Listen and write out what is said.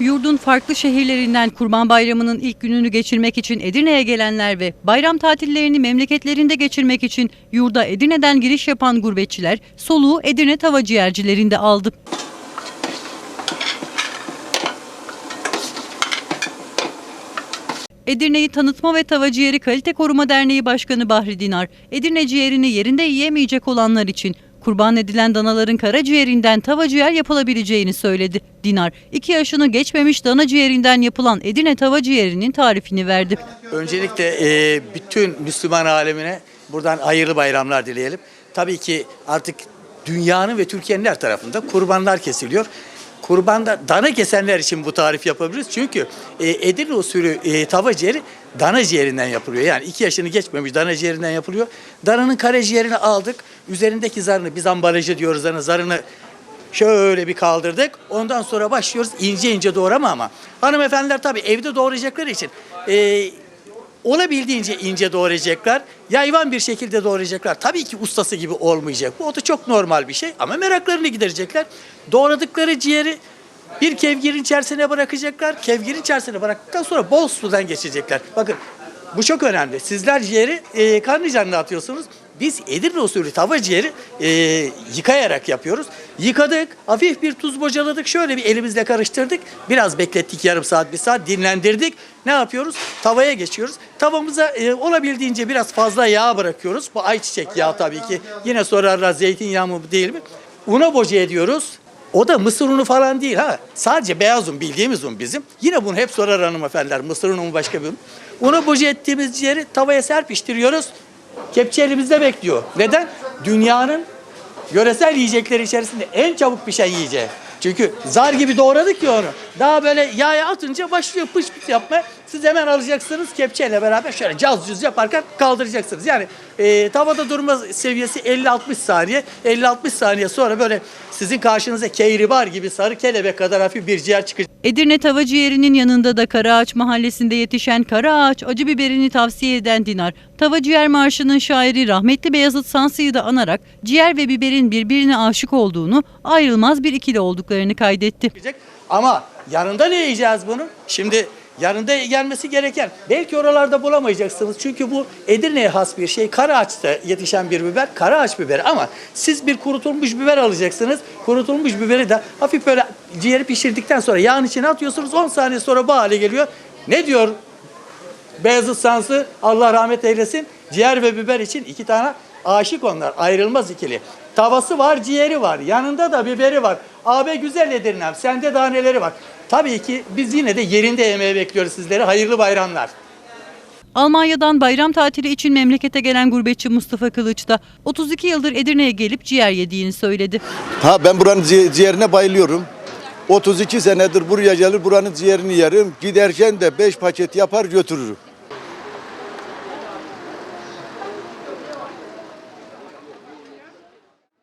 Yurdun farklı şehirlerinden Kurban Bayramı'nın ilk gününü geçirmek için Edirne'ye gelenler ve bayram tatillerini memleketlerinde geçirmek için yurda Edirne'den giriş yapan gurbetçiler soluğu Edirne tava ciğercilerinde aldı. Edirne'yi Tanıtma ve Tava Ciğeri Kalite Koruma Derneği Başkanı Bahri Dinar, Edirne ciğerini yerinde yiyemeyecek olanlar için kurban edilen danaların karaciğerinden tava ciğer yapılabileceğini söyledi. Dinar, iki yaşını geçmemiş dana ciğerinden yapılan Edirne tava ciğerinin tarifini verdi. Öncelikle e, bütün Müslüman alemine buradan hayırlı bayramlar dileyelim. Tabii ki artık dünyanın ve Türkiye'nin her tarafında kurbanlar kesiliyor. Kurbanda dana kesenler için bu tarif yapabiliriz. Çünkü e, Edirne usulü e, tava ciğeri dana ciğerinden yapılıyor. Yani iki yaşını geçmemiş dana ciğerinden yapılıyor. Dananın karaciğerini aldık. Üzerindeki zarını biz ambalajı diyoruz. Hani zarını Şöyle bir kaldırdık. Ondan sonra başlıyoruz ince ince doğrama ama. Hanımefendiler tabii evde doğrayacakları için e, olabildiğince ince doğrayacaklar. Yayvan bir şekilde doğrayacaklar. Tabii ki ustası gibi olmayacak. Bu o da çok normal bir şey ama meraklarını giderecekler. Doğradıkları ciğeri bir kevgirin içerisine bırakacaklar. Kevgirin içerisine bıraktıktan sonra bol sudan geçecekler. Bakın bu çok önemli. Sizler ciğeri e, karnıcanla atıyorsunuz. Biz Edirne usulü tava ciğeri e, yıkayarak yapıyoruz. Yıkadık, hafif bir tuz bocaladık, şöyle bir elimizle karıştırdık. Biraz beklettik yarım saat, bir saat dinlendirdik. Ne yapıyoruz? Tavaya geçiyoruz. Tavamıza e, olabildiğince biraz fazla yağ bırakıyoruz. Bu ayçiçek yağı tabii ki. Yine sorarlar zeytinyağı mı değil mi? Una boca ediyoruz. O da mısır unu falan değil ha. Sadece beyaz un bildiğimiz un bizim. Yine bunu hep sorar hanımefendiler. Mısır unu mu başka bir un? Una boca ettiğimiz ciğeri tavaya serpiştiriyoruz. Kepçe elimizde bekliyor. Neden? Dünyanın yöresel yiyecekleri içerisinde en çabuk pişen yiyeceği. Çünkü zar gibi doğradık ya onu. Daha böyle yağa atınca başlıyor pış pış yapmaya. Siz hemen alacaksınız kepçeyle beraber şöyle caz cüz yaparken kaldıracaksınız. Yani e, tavada durma seviyesi 50-60 saniye. 50-60 saniye sonra böyle sizin karşınıza keyribar gibi sarı kelebek kadar hafif bir ciğer çıkacak. Edirne tava ciğerinin yanında da Karaağaç mahallesinde yetişen Karaağaç acı biberini tavsiye eden Dinar, Tava Ciğer Marşı'nın şairi rahmetli Beyazıt Sansı'yı da anarak ciğer ve biberin birbirine aşık olduğunu, ayrılmaz bir ikili olduklarını kaydetti. Ama yanında ne yiyeceğiz bunu? Şimdi yanında gelmesi gereken belki oralarda bulamayacaksınız. Çünkü bu Edirne'ye has bir şey. Karaağaç'ta yetişen bir biber. Karaağaç biberi ama siz bir kurutulmuş biber alacaksınız. Kurutulmuş biberi de hafif böyle ciğeri pişirdikten sonra yağın içine atıyorsunuz. 10 saniye sonra bu hale geliyor. Ne diyor Beyazıt Sansı Allah rahmet eylesin. Ciğer ve biber için iki tane aşık onlar. Ayrılmaz ikili. Tavası var, ciğeri var. Yanında da biberi var. Abi güzel Edirne'm. Sende daha neleri var? Tabii ki biz yine de yerinde yemeğe bekliyoruz sizleri. Hayırlı bayramlar. Almanya'dan bayram tatili için memlekete gelen gurbetçi Mustafa Kılıç da 32 yıldır Edirne'ye gelip ciğer yediğini söyledi. Ha ben buranın ci- ciğerine bayılıyorum. 32 senedir buraya gelir buranın ciğerini yerim. Giderken de 5 paket yapar götürürüm.